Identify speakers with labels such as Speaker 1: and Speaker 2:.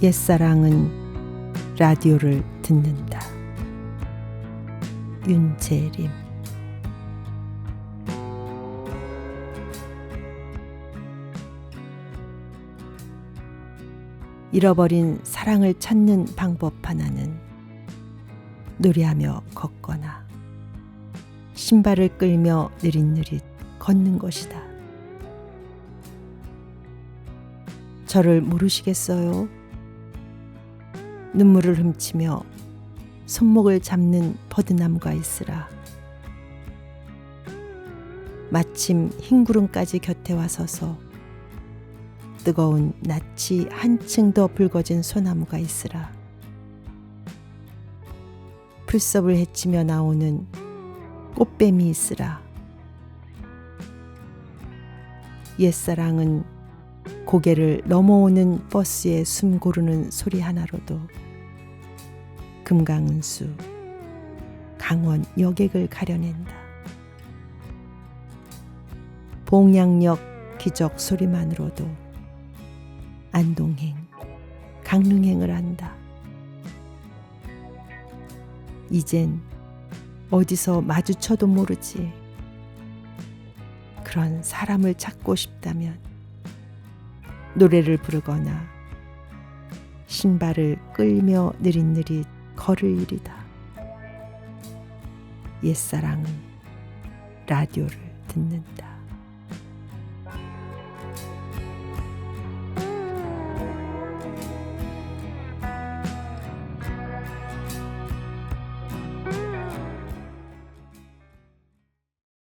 Speaker 1: 옛사랑은 라디오를 듣는다. 윤재림 잃어버린 사랑을 찾는 방법 하나는 노래하며 걷거나 신발을 끌며 느릿느릿 걷는 것이다. 저를 모르시겠어요? 눈물을 훔치며 손목을 잡는 버드나무가 있으라. 마침 흰 구름까지 곁에 와 서서 뜨거운 낯이 한층 더 붉어진 소나무가 있으라. 풀섭을 헤치며 나오는 꽃뱀이 있으라. 옛사랑은 고개를 넘어오는 버스의 숨 고르는 소리 하나로도 금강은수, 강원 여객을 가려낸다. 봉양역 기적 소리만으로도 안동행, 강릉행을 한다. 이젠 어디서 마주쳐도 모르지. 그런 사람을 찾고 싶다면 노래를 부르거나 신발을 끌며 느릿느릿 걸을 일이다. 옛사랑은 라디오를 듣는다.